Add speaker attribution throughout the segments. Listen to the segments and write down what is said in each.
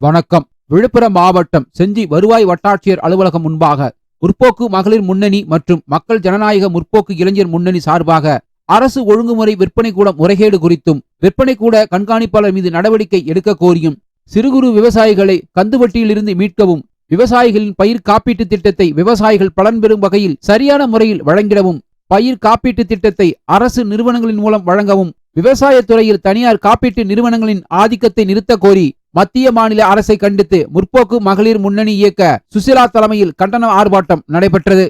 Speaker 1: வணக்கம். விழுப்புரம் மாவட்டம் செஞ்சி வருவாய் வட்டாட்சியர் அலுவலகம் முன்பாக முற்போக்கு மகளிர் முன்னணி மற்றும் மக்கள் ஜனநாயக முற்போக்கு இளைஞர் முன்னணி சார்பாக அரசு ஒழுங்குமுறை விற்பனை கூட முறைகேடு குறித்தும் விற்பனை கூட கண்காணிப்பாளர் மீது நடவடிக்கை எடுக்க கோரியும் சிறு குறு விவசாயிகளை கந்துவட்டியிலிருந்து மீட்கவும் விவசாயிகளின் பயிர் காப்பீட்டு திட்டத்தை விவசாயிகள் பலன் பெறும் வகையில் சரியான முறையில் வழங்கிடவும் பயிர் காப்பீட்டு திட்டத்தை அரசு நிறுவனங்களின் மூலம் வழங்கவும் விவசாயத் துறையில் தனியார் காப்பீட்டு நிறுவனங்களின் ஆதிக்கத்தை நிறுத்த கோரி மத்திய மாநில அரசை கண்டித்து முற்போக்கு மகளிர் முன்னணி இயக்க சுசிலா தலைமையில் கண்டன ஆர்ப்பாட்டம் நடைபெற்றது.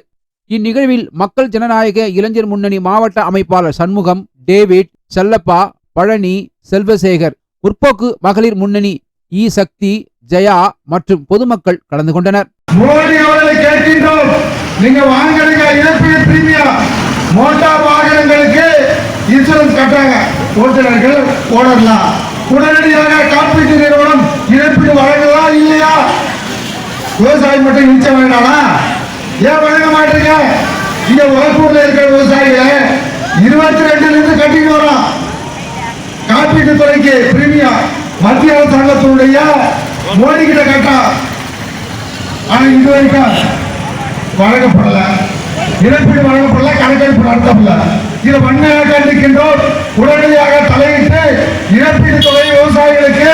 Speaker 1: இந்நிகழ்வில் மக்கள் ஜனநாயக இளைஞர் முன்னணி மாவட்ட அமைப்பாளர் சண்முகம் டேவிட் செல்லப்பா பழனி செல்வசேகர் முற்போக்கு மகளிர் முன்னணி இ சக்தி ஜெயா மற்றும் பொதுமக்கள் கலந்து கொண்டனர்.
Speaker 2: நீங்க இழப்பீடு பிரீமியம். மோட்டார் வாகனங்களுக்கு இன்சூரன்ஸ் கட்டுறாங்க. ஓட்டுநர்கள் ஓடலாம். உடனடியாக காப்பீட்டு விவசாயம் மட்டும் இழிச்ச வேண்டாமா? ஏன் வழங்க மாட்டீங்க? இங்க உழப்பூர்ல இருக்கிற விவசாயிகள் இருபத்தி ரெண்டுல இருந்து கட்டிட்டு வரோம். காப்பீட்டு துறைக்கு பிரீமியம் மத்திய அரசாங்கத்தினுடைய மோடி கிட்ட. கட்டா ஆனா இது வரைக்கும் வழங்கப்படல. இழப்பீடு வழங்கப்படல கணக்கெடுப்பு நடத்தப்படல. இதை வன்மையாக கண்டிக்கின்றோம். உடனடியாக தலையிட்டு இழப்பீட்டு தொகை விவசாயிகளுக்கு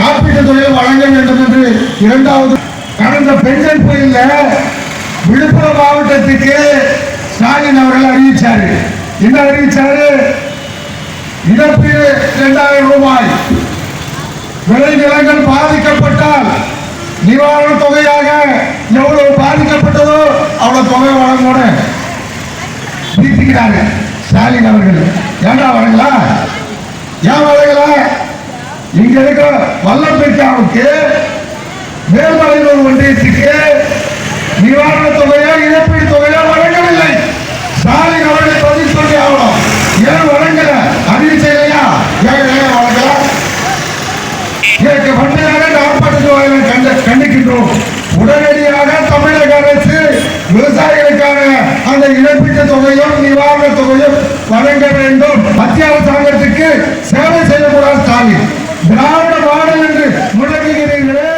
Speaker 2: காப்பீட்டு தொகையை வழங்க வேண்டும் என்று இரண்டாவது கடந்த பெண்கள் புயல்ல விழுப்புரம் மாவட்டத்துக்கு ஸ்டாலின் அவர்கள் அறிவிச்சாரு. என்ன அறிவிச்சாரு? இழப்பீடு இரண்டாயிரம் ரூபாய். விளை நிலங்கள் பாதிக்கப்பட்டால் நிவாரண தொகையாக எவ்வளவு பாதிக்கப்பட்டதோ அவ்வளவு தொகை வழங்கணும் நீட்டிக்கிறாங்க ஸ்டாலின் அவர்கள். ஏண்டா வரங்களா ஏன் வரங்களா இங்க இருக்க வல்லப்பேட்டாவுக்கு மேல்மலையூர் ஒன்றியத்திற்கு நிவாரண தொகையோ இழப்பீடு தொகையோ வழங்கவில்லை. ஸ்டாலின் அவர்களை பதில் சொல்லி ஆகணும். ஏன் வழங்கல? அறிவிச்சையா ஏன் ஏன் வழங்கல? இதற்கு பண்டையாக நாற்பத்தி கண்ட கண்டிக்கின்றோம். உடனடியாக தமிழக அரசு விவசாயிகளுக்கான அந்த இழப்பீட்டு தொகையும் நிவாரண தொகையும் வழங்க வேண்டும். மத்திய அரசாங்கத்துக்கு சேவை செய்யக்கூடாது ஸ்டாலின். திராவிட மாடல் என்று முழங்குகிறீர்களே.